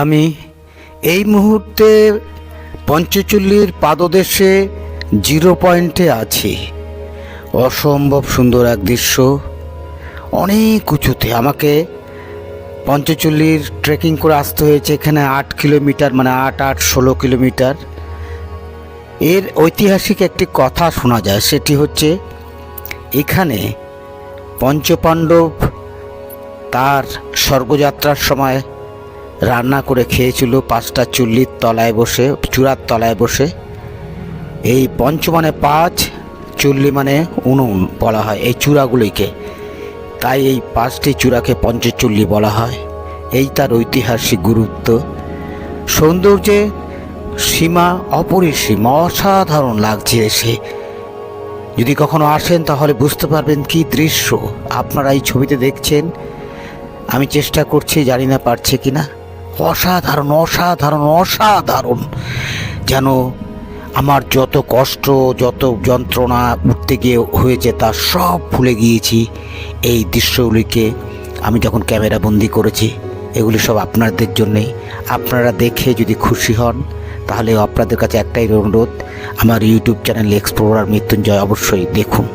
আমি এই মুহূর্তে পঞ্চচল্লির পাদদেশে জিরো পয়েন্টে আছি। অসম্ভব সুন্দর এক দৃশ্য। অনেক উঁচুতে আমাকে পঞ্চচল্লির ট্রেকিং করে আসতে হয়েছে এখানে আট কিলোমিটার মানে আট আট, ষোলো কিলোমিটার। এর ঐতিহাসিক একটি কথা শোনা যায়, সেটি হচ্ছে এখানে পঞ্চপাণ্ডব তার স্বর্গযাত্রার সময় রান্না করে খেয়েছিল পাঁচটা চুল্লির তলায় বসে, চূড়ার তলায় বসে। এই পঞ্চ মানে পাঁচ, চুল্লি মানে উনুন বলা হয়, এই চূড়াগুলিকে। তাই এই পাঁচটি চূড়াকে পঞ্চচুল্লি বলা হয়। এই তার ঐতিহাসিক গুরুত্ব। সৌন্দর্যে সীমা অপরিসীম, অসাধারণ লাগছে এসে। যদি কখনো আসেন তাহলে বুঝতে পারবেন কি দৃশ্য। আপনারা এই ছবিতে দেখছেন, আমি চেষ্টা করছি, জানি না পারছে কি না অসাধারণ অসাধারণ অসাধারণ। যেন আমার যত কষ্ট, যত যন্ত্রণা উঠতে গিয়ে হয়েছে তা সব ভুলে গিয়েছি। এই দৃশ্যগুলিকে আমি যখন ক্যামেরা বন্দি করেছি, এগুলি সব আপনাদের জন্যেই আপনারা দেখে যদি খুশি হন, তাহলে আপনাদের কাছে একটাই অনুরোধ, আমার ইউটিউব চ্যানেল এক্সপ্লোরার মৃত্যুঞ্জয় অবশ্যই দেখুন।